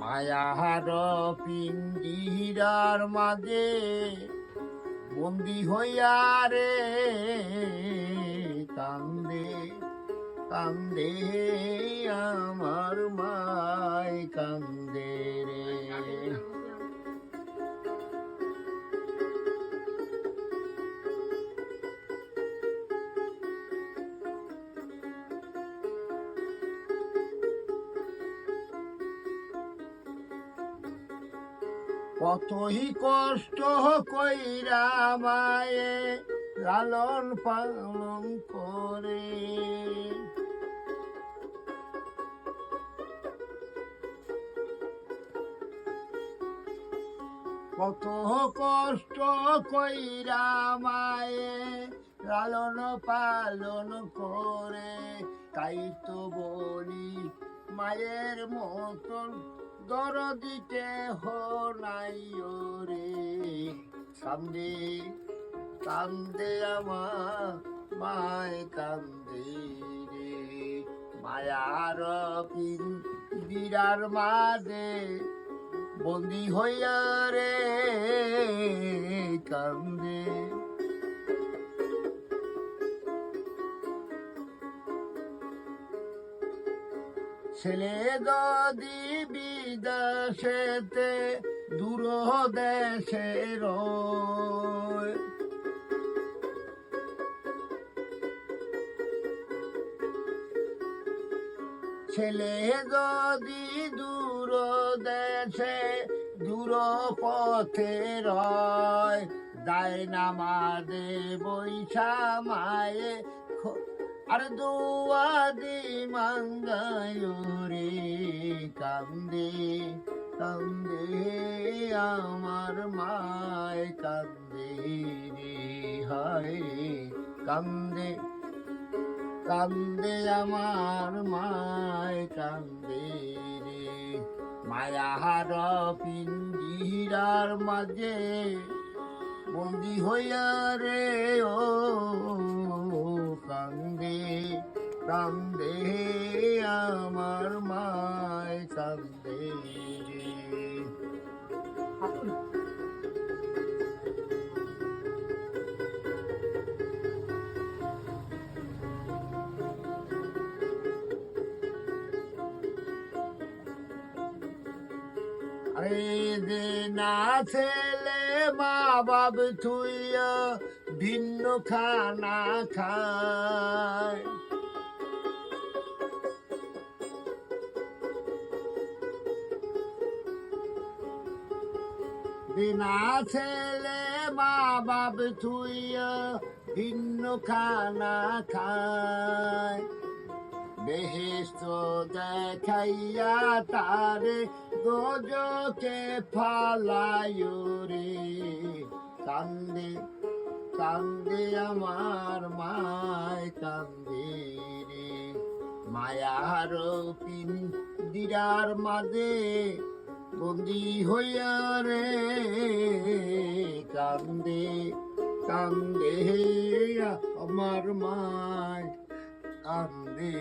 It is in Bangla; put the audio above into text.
মায়ার পিঞ্জিরার মাঝে বন্দি হইয়া রে কান্দে কান্দে আমার মায় কান্দে রে। কতই কষ্ট কইরা মায়ে লালন পালন করে। কত কষ্ট কইরা মায়ে লালন পালন করে, তাই তো বলি মায়ের মতন দরদিতে নাই রে। কান্দে কান্দে আমার মায় কান্দে রে। মায়ার পিন বিরার মাঝে বন্দি হইয়া রে, কান্দে। ছেলে যদি বিদেশেতে দূর দেশে ছেলে যদি দূর দেশে দূর পথে রয়, দায় নামাদে বৈশা মায়ে আর মাঙ্গায় রে কান্দে কান্দে আমার মায়, কান্দে রে, হায়, কান্দে কান্দে আমার মায়, কান্দে রে। মায়াহার পিঞ্জিরার মাঝে বন্দি হইয়া রে, ও কান্দে আমার মায় কান্দে। না ছেলে মা বাব থুইয়া ভিন্ন খানা খায়। বিনা ছেলে মা বাব থুইয়া ভিন্ন খানা খায়। বেহেস্ত দেখাইয়া তারে গজকে ফালায় রে। কান্দে কান্দে আমার মায়, কান্দে রে। মায়ার পিন দিরার মাঝে বন্দি হইয়া রে কান্দে কান্দে আমার মায় কান্দে।